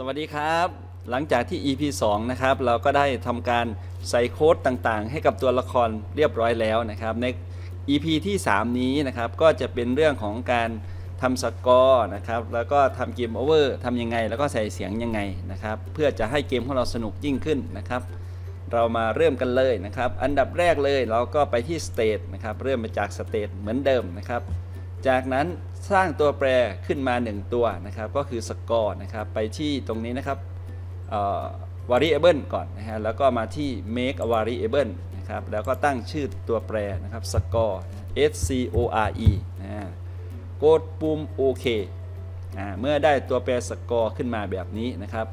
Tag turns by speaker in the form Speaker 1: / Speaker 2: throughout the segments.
Speaker 1: สวัสดีครับ หลังจากที่ EP 2 นะครับ เราก็ได้ทำการใส่โค้ดต่างๆ ให้กับตัวละครเรียบร้อยแล้วนะครับ ใน EP ที่ 3 นี้นะครับ ก็จะเป็นเรื่องของการทำสกอร์นะครับ แล้วก็ทำเกมโอเวอร์ทำยังไง แล้วก็ใส่เสียงยังไงนะครับ เพื่อจะให้เกมของเราสนุกยิ่งขึ้นนะครับ เรามาเริ่มกันเลยนะครับ อันดับแรกเลยเราก็ไปที่สเตทนะครับ เริ่มมาจากสเตทเหมือนเดิมนะครับ จากนั้น สร้างตัวแปรขึ้นมา 1 ตัวนะครับ ก็คือสกอร์นะครับ ไปที่ตรงนี้นะครับเอ่อ variable ก่อนนะฮะ แล้วก็มาที่ make a variable นะครับ แล้วก็ตั้งชื่อตัวแปรนะครับ score s c o r e นะกดปุ่มโอเคอ่าเมื่อได้ตัวแปรสกอร์ขึ้นมาแบบนี้นะครับ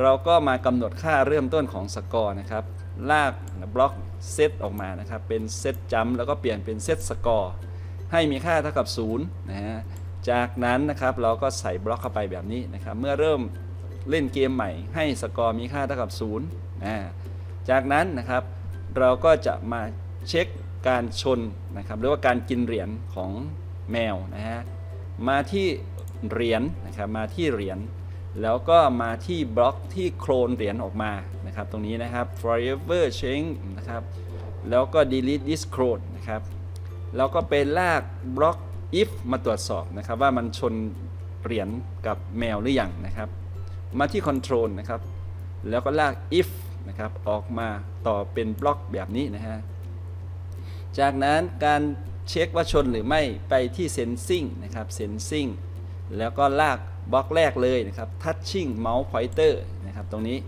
Speaker 1: เราก็มากำหนดค่าเริ่มต้นของสกอร์นะครับ ลากบล็อกเซตออกมานะครับ เป็นเซตจัมแล้วก็เปลี่ยนเป็นเซตสกอร์ ให้มีค่าเท่ากับ0นะฮะจากนั้นนะครับเราก็ใส่บล็อกเข้าไปแบบนี้นะครับ เมื่อเริ่มเล่นเกมใหม่ ให้สกอร์มีค่าเท่ากับ0นะจากนั้นนะครับเราก็จะมาเช็คการชนนะครับหรือว่าการกินเหรียญของแมวนะฮะมาที่เหรียญนะครับมาที่เหรียญแล้วก็มาที่บล็อกที่โคลนเหรียญออกมานะครับตรงนี้นะครับ forever change นะครับแล้วก็ delete this clone นะครับ แล้วก็ไปลากบล็อก if มาตรวจสอบนะครับว่ามันชนเหรียญกับแมวหรือยังนะครับ มาที่ control นะครับ แล้วก็ลาก if นะครับออกมาต่อเป็นบล็อกแบบนี้นะฮะ จากนั้นการเช็คว่าชนหรือไม่ไปที่ sensing นะครับ sensing แล้วก็ลากบล็อกแรกเลยนะครับ touching mouse pointer นะครับ ตรงนี้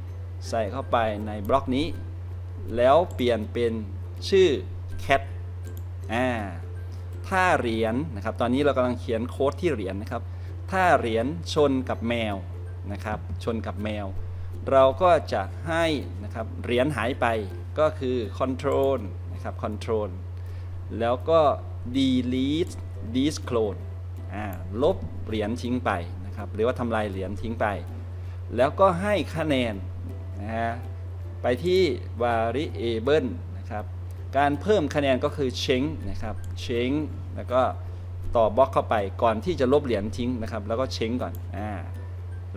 Speaker 1: ใส่เข้าไปในบล็อกนี้ แล้วเปลี่ยนเป็นชื่อ cat อ่าถ้าเหรียญนะครับ ตอนนี้เรากำลังเขียนโค้ดที่เหรียญนะครับ ถ้าเหรียญชนกับแมวนะครับ ชนกับแมว เราก็จะให้นะครับเหรียญหายไปก็คือ control นะครับ control แล้วก็ delete this clone อ่าลบเหรียญทิ้งไปนะครับ หรือว่าทำลายเหรียญทิ้งไป แล้วก็ให้คะแนนนะฮะไปที่ variable การเพิ่มคะแนนก็คือเชงนะครับเชงแล้วก็ต่อบล็อกเข้าไปก่อนที่จะลบเหรียญทิ้งนะครับ แล้วก็เชงก่อนอ่า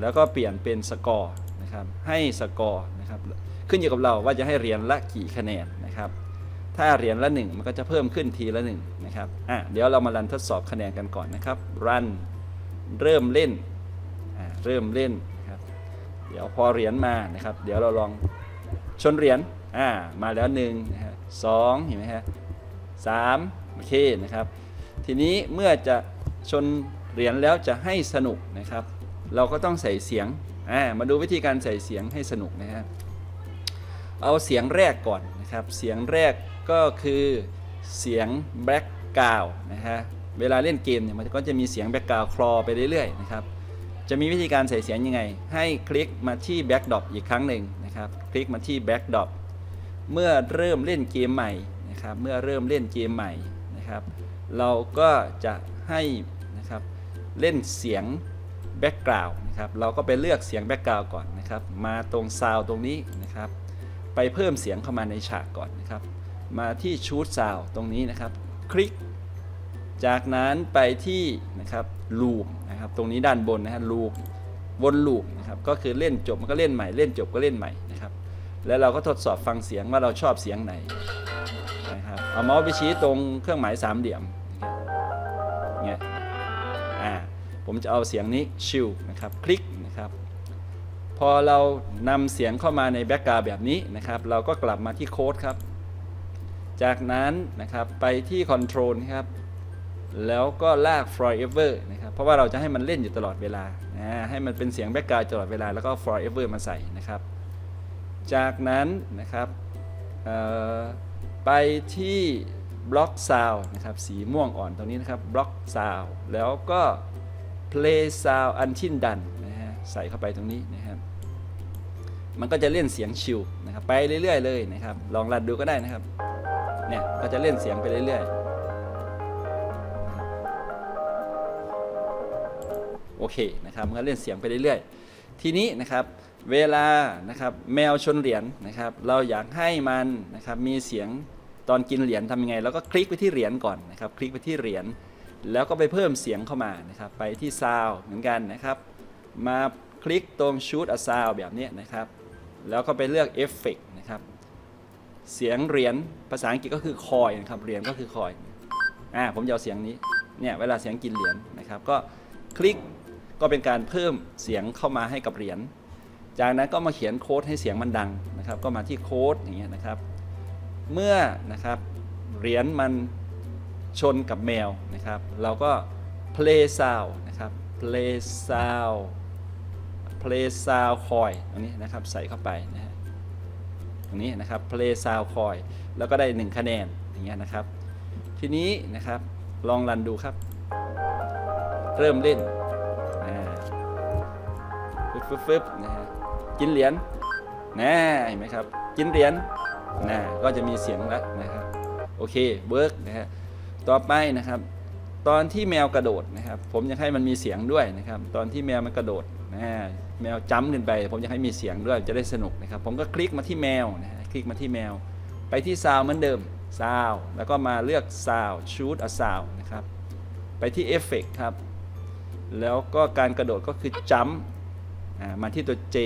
Speaker 1: แล้วก็เปลี่ยนเป็นสกอร์นะครับให้สกอร์นะครับขึ้นอยู่กับเราว่าจะให้เหรียญละกี่คะแนนนะครับ ถ้าเหรียญละ 1 มันก็จะเพิ่มขึ้นทีละ1นะครับอ่าเดี๋ยวเรามารันทดสอบคะแนนกันก่อนนะครับรันเริ่มเล่นอ่าเริ่มเล่นครับเดี๋ยวพอเหรียญมานะครับ เดี๋ยวเราลองชนเหรียญอ่ามาแล้ว1นะครับ 2เห็นไหมฮะสามโอเคนะครับ ทีนี้เมื่อจะชนเหรียญแล้วจะให้สนุกนะครับ เราก็ต้องใส่เสียงมาดูวิธีการใส่เสียงให้สนุกนะฮะเอาเสียงแรกก่อนนะครับ เสียงแรกก็คือเสียงแบล็กกราวนะฮะเวลาเล่นเกมเนี่ยมันก็จะมีเสียงแบ็กกราวคลอไปเรื่อยๆนะครับจะมีวิธีการใส่เสียงยังไง ให้คลิกมาที่แบ็กดรอปอีกครั้งหนึ่งนะครับ คลิกมาที่แบ็กดรอป เมื่อเริ่มเล่นเกมใหม่นะครับ เมื่อเริ่มเล่นเกมใหม่นะครับ เราก็จะให้นะครับเล่นเสียงแบ็กกราวนะครับ เราก็ไปเลือกเสียงแบ็กกราวก่อนนะครับ มาตรงซาวตรงนี้นะครับ ไปเพิ่มเสียงเข้ามาในฉากก่อนนะครับ มาที่ชูดซาวตรงนี้นะครับ คลิก จากนั้นไปที่นะครับลูปนะครับ ตรงนี้ด้านบนนะฮะลูปวนลูปนะครับ ก็คือเล่นจบมันก็เล่นใหม่ เล่นจบก็เล่นใหม่นะครับ แล้วเราก็ทดสอบฟังเสียงว่าเราชอบเสียงไหนนะครับเอาเมาส์ไปชี้ตรงเครื่องหมายสามเหลี่ยมเนี่ยอ่าผมจะเอาเสียงนี้ชิลนะครับคลิกนะครับพอเรานำเสียงเข้ามาในแบ็กกราวแบบนี้นะครับเราก็กลับมาที่โค้ดครับ จากนั้นนะครับไปที่ Control ครับแล้วก็ลาก forever นะครับเพราะว่าเราจะให้มันเล่นอยู่ตลอดเวลานะให้มันเป็นเสียงแบ็กกราวตลอดเวลาแล้วก็ forever มาใส่นะครับ จากนั้นนะครับไปที่บล็อกซาวนะครับสีม่วงอ่อนตรงนี้นะครับบล็อกซาวแล้วก็ play sound until done นะฮะใส่เข้าไปตรงนี้นะครับมันก็จะเล่นเสียงชิลนะครับไปเรื่อยๆเลยนะครับ ลองรันดูก็ได้นะครับเนี่ยก็จะเล่นเสียงไปเรื่อยๆโอเคนะครับมันก็เล่นเสียงไปเรื่อยๆ ทีนี้นะครับ เวลานะครับแมวชนเหรียญนะครับ เราอยากให้มันนะครับมีเสียงตอนกินเหรียญทำยังไงเราก็คลิกไปที่เหรียญก่อนนะครับ คลิกไปที่เหรียญแล้วก็ไปเพิ่มเสียงเข้ามานะครับ ไปที่ซาวเหมือนกันนะครับ มาคลิกตรง shoot a sound แบบนี้นะครับ แล้วก็ไปเลือก effect นะครับ เสียงเหรียญภาษาอังกฤษก็คือคอยนะครับเหรียญก็คือคอยอ่าผมจะเอาเสียงนี้เนี่ยเวลาเสียงกินเหรียญนะครับ ก็คลิกก็เป็นการเพิ่มเสียงเข้ามาให้กับเหรียญ จากนั้นก็มาเขียนโค้ดให้เสียงมันดังนะครับ ก็มาที่โค้ดอย่างเงี้ยนะครับ เมื่อนะครับเหรียญมันชนกับแมวนะครับ เราก็ play sound นะครับ play sound play sound coin ตรงนี้นะครับใส่เข้าไปนะฮะตรงนี้นะครับ play sound coin แล้วก็ได้ 1 คะแนนอย่างเงี้ยนะครับ ทีนี้นะครับลองรันดูครับ เริ่มเล่น ฟึบนะฮะกินเหรียญนะเห็นไหมครับ กินเหรียญนะก็จะมีเสียงแล้วนะครับโอเคเวิร์กนะฮะต่อไปนะครับ ตอนที่แมวกระโดดนะครับ ผมอยากให้มันมีเสียงด้วยนะครับ ตอนที่แมวมันกระโดดนะแมวจ้ำขึ้นไป ผมอยากให้มีเสียงด้วยจะได้สนุกนะครับ ผมก็คลิกมาที่แมวนะฮะคลิกมาที่แมว ไปที่ซาวเหมือนเดิมซาวแล้วก็มาเลือกซาวชูดอะซาวนะครับไปที่เอฟเฟกครับแล้วก็การกระโดดก็คือจัม มาที่ตัว J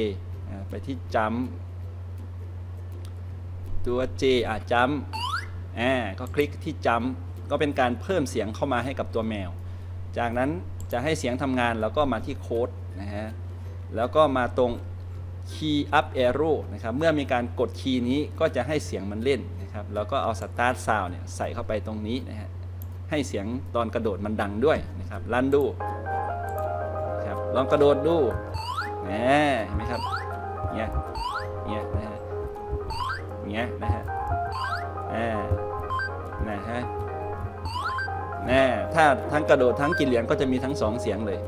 Speaker 1: ไปที่จัมตัว J อะจัมก็คลิกที่จัมก็เป็นการเพิ่มเสียงเข้ามาให้กับตัวแมว จากนั้นจะให้เสียงทำงานเราก็มาที่โค้ดนะฮะแล้วก็มาตรง key up arrow นะครับ เมื่อมีการกดคีย์นี้ก็จะให้เสียงมันเล่นนะครับ แล้วก็เอา start sound เนี่ยใส่เข้าไปตรงนี้นะฮะ ให้เสียงตอนกระโดดมันดังด้วยนะครับรันดูครับ ลองกระโดดดู นะเห็นไหมครับเงี้ยเงี้ยนะฮะเงี้ยนะฮะอ่านะฮะแน่ถ้าทั้งกระโดดทั้งกินเหรียญก็จะมีทั้งสองเสียงเลย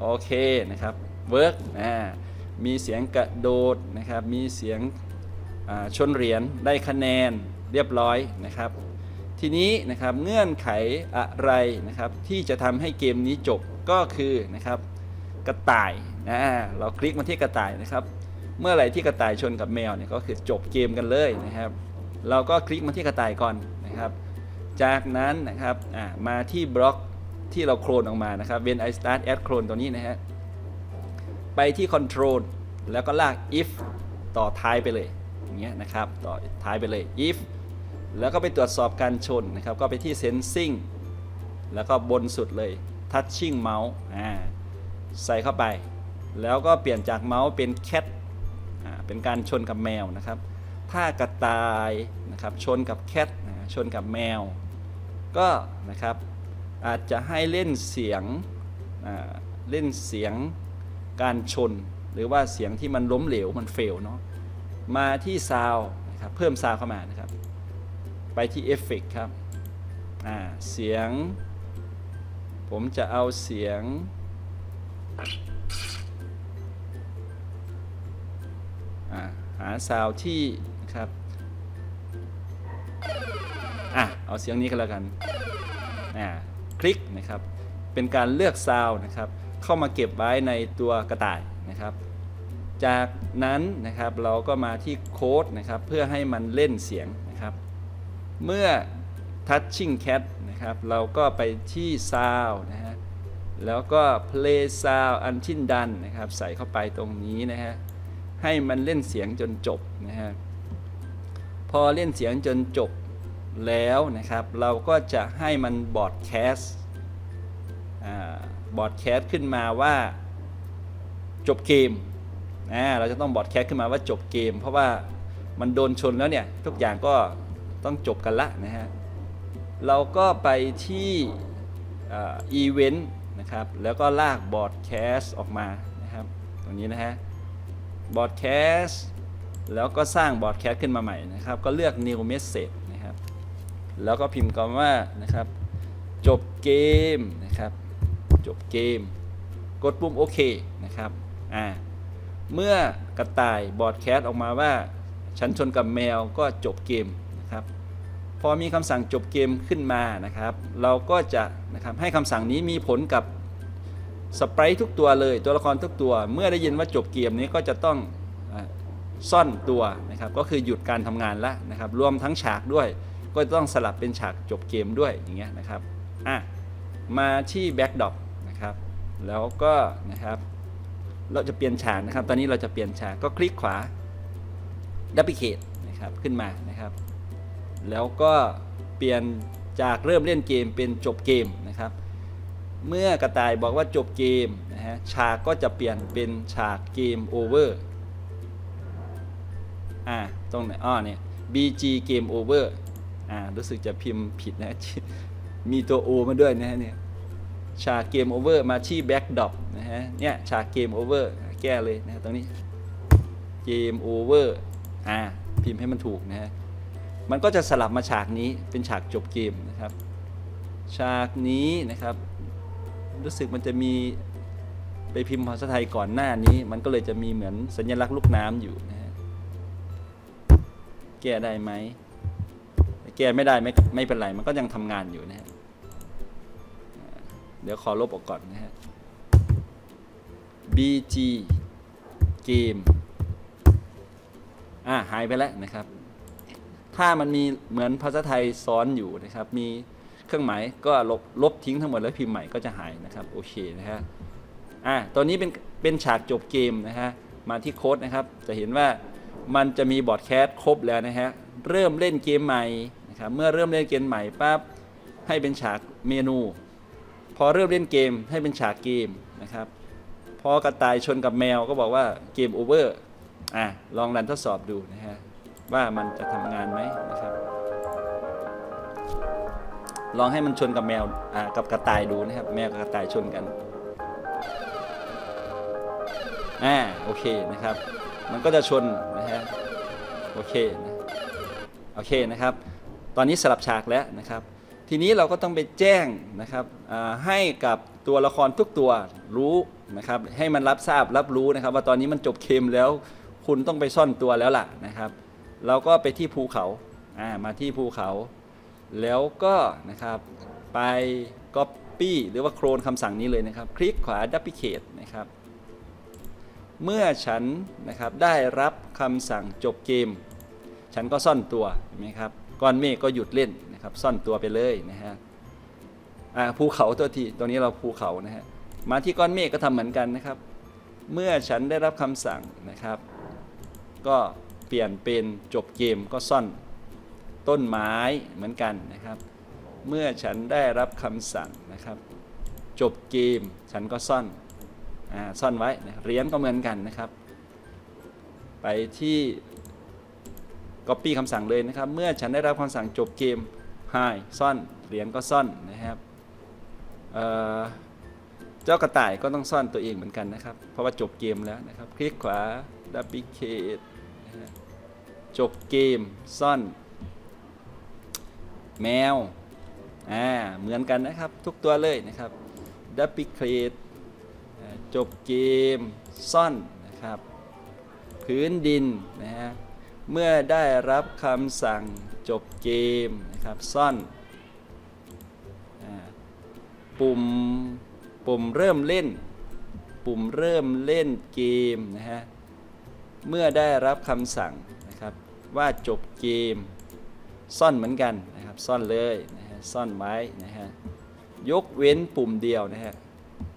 Speaker 1: โอเคนะครับเวิร์กอ่มีเสียงกระโดดนะครับ มีเสียงชนเหรียญได้คะแนนเรียบร้อยนะครับ ทีนี้นะครับเงื่อนไขอะไรนะครับ ที่จะทำให้เกมนี้จบก็คือนะครับ กระต่ายนะเราคลิกมาที่กระต่ายนะครับ เมื่อไหร่ที่กระต่ายชนกับแมวเนี่ยก็คือจบเกมกันเลยนะครับ เราก็คลิกมาที่กระต่ายก่อนนะครับ จากนั้นนะครับมาที่บล็อกที่เราโคลนออกมานะครับ when I start add clone ตัวนี้นะฮะไปที่ control แล้วก็ลาก if ต่อท้ายไปเลยอย่างเงี้ยนะครับต่อท้ายไปเลย if แล้วก็ไปตรวจสอบการชนนะครับ ก็ไปที่ sensing แล้วก็บนสุดเลย touching mouse อ่า ใส่เข้าไป แล้วก็เปลี่ยนจากเมาส์เป็น cat อ่าเป็นการชนกับแมวนะครับ ถ้ากระต่ายนะครับชนกับ cat นะชนกับแมว ก็นะครับอาจจะให้เล่นเสียงเล่นเสียงการชน หรือว่าเสียงที่มันล้มเหลวมันเฟลเนาะมาที่ซาวนะครับเพิ่มซาวเข้ามานะครับ ไปที่เอฟเฟกครับเสียง ผมจะเอาเสียง หาซาวที่นะครับอะเอาเสียงนี้ก็แล้วกันอ่าคลิกนะครับ เป็นการเลือกซาวนะครับ เข้ามาเก็บไว้ในตัวกระต่ายนะครับ จากนั้นนะครับเราก็มาที่โค้ดนะครับ เพื่อให้มันเล่นเสียงนะครับ เมื่อ touching cat นะครับ เราก็ไปที่ sound นะฮะ แล้วก็ play sound until done นะครับ ใส่เข้าไปตรงนี้นะฮะ ให้มันเล่นเสียงจนจบนะฮะ พอเล่นเสียงจนจบแล้วนะครับ เราก็จะให้มันบอดแคสต์บอดแคสต์ขึ้นมาว่าจบเกมอ่าเราจะต้องบอดแคสต์ขึ้นมาว่าจบเกม เพราะว่ามันโดนชนแล้วเนี่ย ทุกอย่างก็ต้องจบกันละนะฮะ เราก็ไปที่อีเวนต์ นะครับ แล้วก็ลากบอร์ดแคสออกมานะครับตรงนี้นะฮะบอร์ดแคสแล้วก็สร้างบอร์ดแคสขึ้นมาใหม่นะครับ ก็เลือก new message นะครับ แล้วก็พิมพ์คำว่านะครับ จบเกมนะครับ จบเกม กดปุ่มโอเคนะครับอ่าเมื่อกระต่ายบอร์ดแคสออกมาว่า ฉันชนกับแมวก็จบเกม พอมีคำสั่งจบเกมขึ้นมานะครับ เราก็จะนะครับให้คำสั่งนี้มีผลกับสไปรท์ทุกตัวเลย ตัวละครทุกตัว เมื่อได้ยินว่าจบเกมนี้ก็จะต้องอซ่อนตัวนะครับ ก็คือหยุดการทำงานและนะครับ รวมทั้งฉากด้วย ก็ต้องสลับเป็นฉากจบเกมด้วยอย่างเงี้ยนะครับอะมาที่แบ็กดอปนะครับแล้วก็นะครับเราจะเปลี่ยนฉากนะครับ ตอนนี้เราจะเปลี่ยนฉากก็คลิกขวาดับเบิลเคนะครับขึ้นมานะครับ แล้วก็เปลี่ยนจากเริ่มเล่นเกมเป็นจบเกมนะครับ เมื่อกระต่ายบอกว่าจบเกมนะฮะฉากก็จะเปลี่ยนเป็นฉากเกมโอเวอร์อ่าตรงไหนอ้อเนี่ย BG Game Over อ่ารู้สึกจะพิมพ์ผิดนะ มีตัว O มาด้วยนะฮะเนี่ยฉากเกมโอเวอร์มาที่แบ็กดอปนะฮะเนี่ยฉากเกมโอเวอร์แก้เลยนะฮะตรงนี้เกมโอเวอร์อ่าพิมพ์ให้มันถูกนะฮะ มันก็จะสลับมาฉากนี้เป็นฉากจบเกมนะครับ ฉากนี้นะครับ รู้สึกมันจะมีไปพิมพ์ภาษาไทยก่อนหน้านี้ มันก็เลยจะมีเหมือนสัญลักษณ์ลูกน้ำอยู่นะฮะแก้ได้ไหมแก้ไม่ได้ไม่ไม่เป็นไร มันก็ยังทำงานอยู่นะฮะเดี๋ยวขอลบออกก่อนนะฮะ BG เกมอ่าหายไปแล้วนะครับ ถ้ามันมีเหมือนภาษาไทยซ้อนอยู่นะครับ มีเครื่องหมายก็ลบลบทิ้งทั้งหมดแล้วพิมพ์ใหม่ก็จะหายนะครับโอเคนะฮะอ่าตัวนี้เป็นเป็นฉากจบเกมนะฮะมาที่โค้ดนะครับ จะเห็นว่ามันจะมีบอร์ดแคสครบแล้วนะฮะเริ่มเล่นเกมใหม่นะครับเมื่อเริ่มเล่นเกมใหม่ปั๊บให้เป็นฉากเมนู พอเริ่มเล่นเกมให้เป็นฉากเกมนะครับพอกระต่ายชนกับแมวก็บอกว่าเกมโอเวอร์อะลองรันทดสอบดูนะฮะ ว่ามันจะทำงานไหมนะครับ ลองให้มันชนกับแมวกับกระต่ายดูนะครับ แมวกับกระต่ายชนกันอ่าโอเคนะครับ มันก็จะชนนะฮะโอเคนะโอเคนะครับ ตอนนี้สลับฉากแล้วนะครับ ทีนี้เราก็ต้องไปแจ้งนะครับให้กับตัวละครทุกตัวรู้นะครับ ให้มันรับทราบรับรู้นะครับ ว่าตอนนี้มันจบเกมแล้ว คุณต้องไปซ่อนตัวแล้วล่ะนะครับ เราก็ไปที่ภูเขาอ่ามาที่ภูเขา แล้วก็นะครับไป Copy หรือว่าโคลนคำสั่งนี้เลยนะครับ คลิกขวา Duplicate นะครับ เมื่อฉันนะครับได้รับคำสั่งจบเกม ฉันก็ซ่อนตัวเห็นไหมครับก้อนเมฆก็หยุดเล่นนะครับซ่อนตัวไปเลยนะฮะอ่าภูเขาตัวทีตัวนี้เราภูเขานะฮะมาที่ก้อนเมฆก็ทำเหมือนกันนะครับ เมื่อฉันได้รับคำสั่งนะครับ ก็ ปลี่ยนเป็นจบเกมก็ซ่อนต้นไม้เหมือนกันนะครับ เมื่อฉันได้รับคำสั่งนะครับ จบเกมฉันก็ซ่อนอซ่อนไว้นะเหรียญก็เหมือนกันนะครับ ไปที่ Copy คำสั่งเลยนะครับ เมื่อฉันได้รับคำสั่งจบเกม Hi ซ่อนเหรียญก็ซ่อนนะครับเเจ้ากระต่ายก็ต้องซ่อนตัวเองเหมือนกันนะครับ เพราะว่าจบเกมแล้วนะครับ คลิกขวา Duplicate นะฮะ จบเกม ซ่อน แมว อ่า เหมือนกันนะครับ ทุกตัวเลยนะครับดับบิเคทจบเกม ซ่อนนะครับ พื้นดินนะฮะเมื่อได้รับคำสั่งจบเกมนะครับ ซ่อนปุ่มปุ่มเริ่มเล่น ปุ่มเริ่มเล่นเกมนะฮะ เมื่อได้รับคำสั่ง ว่าจบเกม ซ่อนเหมือนกันนะครับซ่อนเลยนะฮะซ่อนไว้นะฮะยกเว้นปุ่มเดียวนะฮะ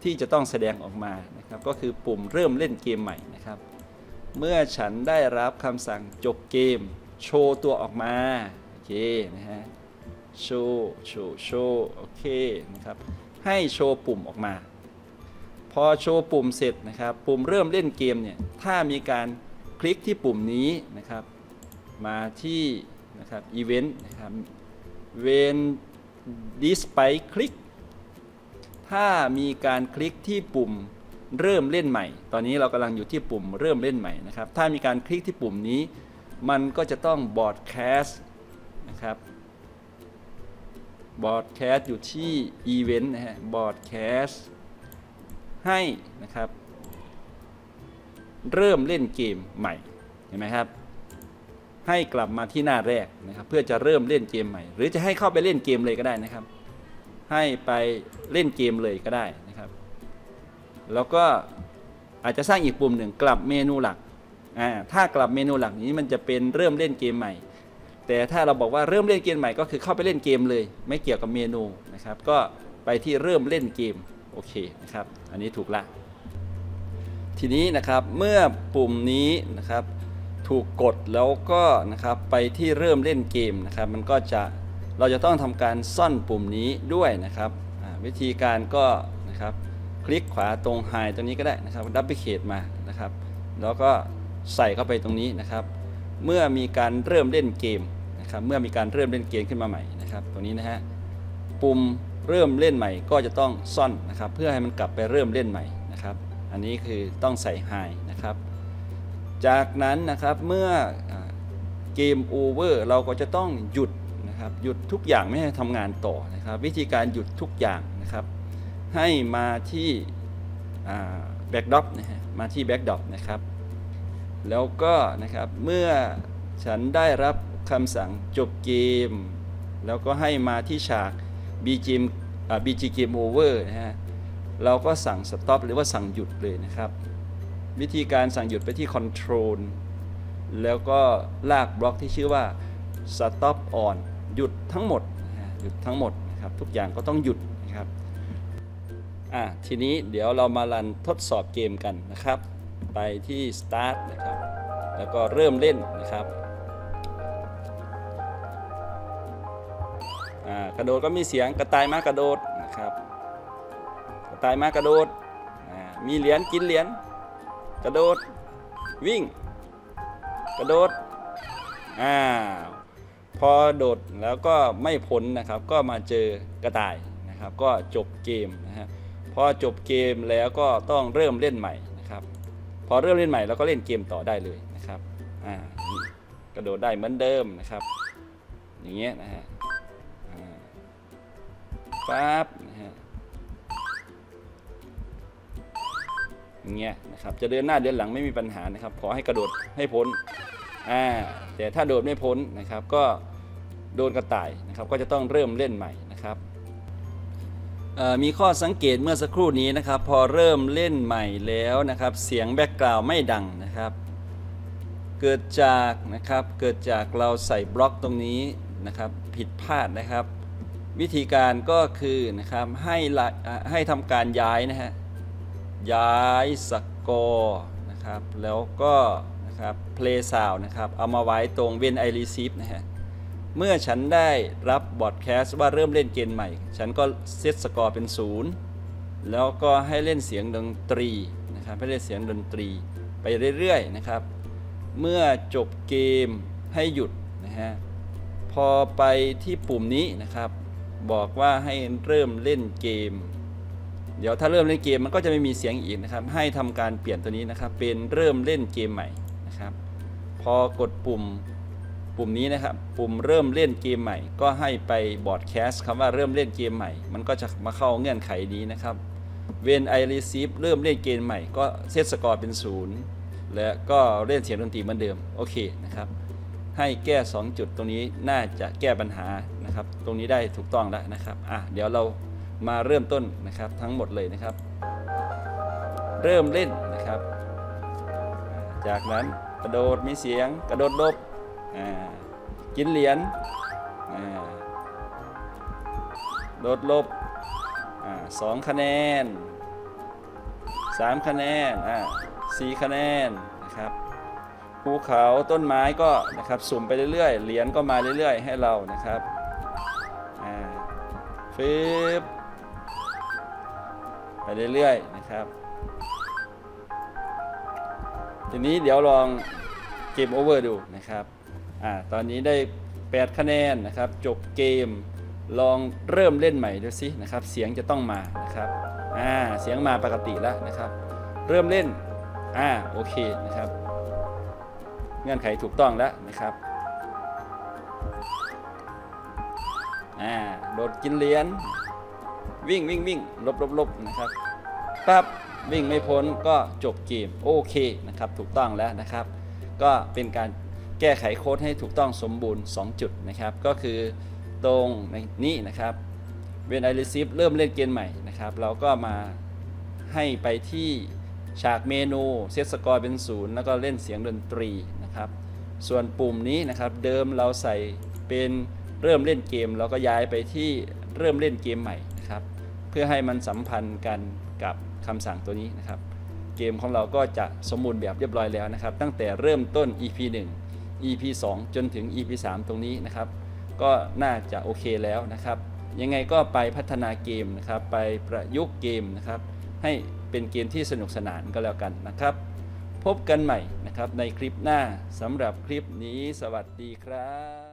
Speaker 1: ที่จะต้องแสดงออกมานะครับก็คือปุ่มเริ่มเล่นเกมใหม่นะครับ เมื่อฉันได้รับคำสั่งจบเกม โชว์ตัวออกมาโอเคนะฮะโชว์โชว์โชว์โอเคนะครับให้โชว์ปุ่มออกมา พอโชว์ปุ่มเสร็จนะครับ ปุ่มเริ่มเล่นเกมเนี่ยถ้ามีการคลิกที่ปุ่มนี้นะครับ มาที่นะครับอีเวนต์นะครับ when despite click ถ้ามีการคลิกที่ปุ่มเริ่มเล่นใหม่ ตอนนี้เรากำลังอยู่ที่ปุ่มเริ่มเล่นใหม่นะครับ ถ้ามีการคลิกที่ปุ่มนี้ มันก็จะต้อง broadcast นะครับ broadcast อยู่ที่ event นะฮะ broadcast ให้นะครับ เริ่มเล่นเกมใหม่ เห็นไหมครับ ให้กลับมาที่หน้าแรกนะครับเพื่อจะเริ่มเล่นเกมใหม่ หรือจะให้เข้าไปเล่นเกมเลยก็ได้นะครับ ให้ไปเล่นเกมเลยก็ได้นะครับ แล้วก็อาจจะสร้างอีกปุ่มหนึ่งกลับเมนูหลักอ่าถ้ากลับเมนูหลักนี้มันจะเป็นเริ่มเล่นเกมใหม่ แต่ถ้าเราบอกว่าเริ่มเล่นเกมใหม่ก็คือเข้าไปเล่นเกมเลย ไม่เกี่ยวกับเมนูนะครับ ก็ไปที่เริ่มเล่นเกมโอเคนะครับ อันนี้ถูกละทีนี้นะครับเมื่อปุ่มนี้นะครับ ถูกกดแล้วก็นะครับไปที่เริ่มเล่นเกมนะครับมันก็จะเราจะต้องทำการซ่อนปุ่มนี้ด้วยนะครับวิธีการก็นะครับคลิกขวาตรงไฮตรงนี้ก็ได้นะครับดับเบิลเคดมานะครับ แล้วก็ใส่เข้าไปตรงนี้นะครับ เมื่อมีการเริ่มเล่นเกมนะครับเมื่อมีการเริ่มเล่นเกมขึ้นมาใหม่นะครับตรงนี้นะฮะปุ่มเริ่มเล่นใหม่ก็จะต้องซ่อนนะครับ เพื่อให้มันกลับไปเริ่มเล่นใหม่นะครับ อันนี้คือต้องใส่ high นะครับ จากนั้นนะครับเมื่อเกมโอเวอร์เราก็จะต้องหยุดนะครับหยุดทุกอย่างไม่ให้ทำงานต่อนะครับ วิธีการหยุดทุกอย่างนะครับ ให้มาที่แบ็กด็อปนะฮะมาที่แบ็กด็อปนะครับ แล้วก็นะครับเมื่อฉันได้รับคำสั่งจบเกม แล้วก็ให้มาที่ฉาก BGM อ่า BG Game Over นะฮะเราก็สั่ง Stop หรือว่าสั่งหยุดเลยนะครับ วิธีการสั่งหยุดไปที่ Control แล้วก็ลากบล็อกที่ชื่อว่า Stop On หยุดทั้งหมดหยุดทั้งหมดนะครับทุกอย่างก็ต้องหยุดนะครับอะทีนี้เดี๋ยวเรามารันทดสอบเกมกันนะครับ ไปที่ Start นะครับ แล้วก็เริ่มเล่นนะครับอ่ากระโดดก็มีเสียงกระต่ายมากระโดดนะครับ กระต่ายมากระโดดมีเหรียญกินเหรียญ ระโดด วิ่ง กระโดด อ่า พอโดดแล้วก็ไม่พ้นนะครับ ก็มาเจอกระต่ายนะครับ ก็จบเกมนะฮะ พอจบเกมแล้วก็ต้องเริ่มเล่นใหม่นะครับ พอเริ่มเล่นใหม่เราก็เล่นเกมต่อได้เลยนะครับ อ่า กระโดดได้เหมือนเดิมนะครับ อย่างเงี้ยนะฮะปั๊บนะฮะ อย่างเงี้ยนะครับจะเดินหน้าเดินหลังไม่มีปัญหานะครับขอให้กระโดดให้พ้นอ่าแต่ถ้าโดดไม่พ้นนะครับก็โดนกระต่ายนะครับก็จะต้องเริ่มเล่นใหม่นะครับมีข้อสังเกตเมื่อสักครู่นี้นะครับพอเริ่มเล่นใหม่แล้วนะครับเสียงแบ็กกราวไม่ดังนะครับ เกิดจากนะครับเกิดจากเราใส่บล็อกตรงนี้นะครับผิดพลาดนะครับ วิธีการก็คือนะครับให้ให้ทำการย้ายนะฮะ ย้ายสกอร์นะครับ แล้วก็นะครับ play sound นะครับ เอามาไว้ตรง when I receive นะฮะ เมื่อฉันได้รับบอดแคสต์ว่าเริ่มเล่นเกมใหม่ ฉันก็เซตสกอร์เป็นศูนย์แล้วก็ให้เล่นเสียงดนตรีนะครับ ให้เล่นเสียงดนตรีไปเรื่อยๆนะครับ เมื่อจบเกมให้หยุดนะฮะ พอไปที่ปุ่มนี้นะครับ บอกว่าให้เริ่มเล่นเกม เดี๋ยวถ้าเริ่มเล่นเกมมันก็จะไม่มีเสียงอีกนะครับ ให้ทำการเปลี่ยนตัวนี้นะครับ เป็นเริ่มเล่นเกมใหม่นะครับ พอกดปุ่มปุ่มนี้นะครับ ปุ่มเริ่มเล่นเกมใหม่ ก็ให้ไปบอร์ดแคสต์คำว่าเริ่มเล่นเกมใหม่ มันก็จะมาเข้าเงื่อนไขนี้นะครับ when I receive เริ่มเล่นเกมใหม่ ก็เซตสกอร์เป็นศูนย์และก็เล่นเสียงดนตรีเหมือนเดิม โอเคนะครับ ให้แก้ 2 จุดตรงนี้น่าจะแก้ปัญหานะครับ ตรงนี้ได้ถูกต้องแล้วนะครับ อะ เดี๋ยวเรา มาเริ่มต้นนะครับทั้งหมดเลยนะครับ เริ่มเล่นนะครับ จากนั้นกระโดดมีเสียง กระโดดลบกินเหรียญโดดลบอสองคะแนนสามคะแนนสี่คะแนนนะครับภูเขาต้นไม้ก็นะครับสุ่มไปเรื่อยๆ เหรียญก็มาเรื่อยๆ ให้เรานะครับ อ่าฟืบ ไปเรื่อยๆนะครับ ทีนี้เดี๋ยวลองเกมโอเวอร์ดูนะครับอ่าตอนนี้ได้ 8 คะแนนนะครับ จบเกมลองเริ่มเล่นใหม่ดูสินะครับ เสียงจะต้องมานะครับอ่าเสียงมาปกติแล้วนะครับ เริ่มเล่นอ่าโอเคนะครับ เงื่อนไขถูกต้องแล้วนะครับอ่าโดดกินเหรียญ วิ่งวิ่งวิ่งลบลบลบนะครับปั๊บวิ่งไม่พ้นก็จบเกมโอเคนะครับถูกต้องแล้วนะครับ ก็เป็นการแก้ไขโค้ดให้ถูกต้องสมบูรณ์ 2 จุดนะครับ ก็คือตรงในนี้นะครับเวนไอริซิฟเริ่มเล่นเกมใหม่นะครับ เราก็มาให้ไปที่ฉากเมนูเซตสกอร์เป็นศูนย์แล้วก็เล่นเสียงดนตรีนะครับ ส่วนปุ่มนี้นะครับเดิมเราใส่เป็นเริ่มเล่นเกมเราก็ย้ายไปที่เริ่มเล่นเกมใหม่ เพื่อให้มันสัมพันธ์กันกับคำสั่งตัวนี้นะครับ เกมของเราก็จะสมบูรณ์แบบเรียบร้อยแล้วนะครับ ตั้งแต่เริ่มต้น EP 1 EP 2 จนถึง EP 3 ตรงนี้นะครับ ก็น่าจะโอเคแล้วนะครับ ยังไงก็ไปพัฒนาเกมนะครับ ไปประยุกต์เกมนะครับ ให้เป็นเกมที่สนุกสนานก็แล้วกันนะครับ พบกันใหม่นะครับในคลิปหน้าสำหรับคลิปนี้สวัสดีครับ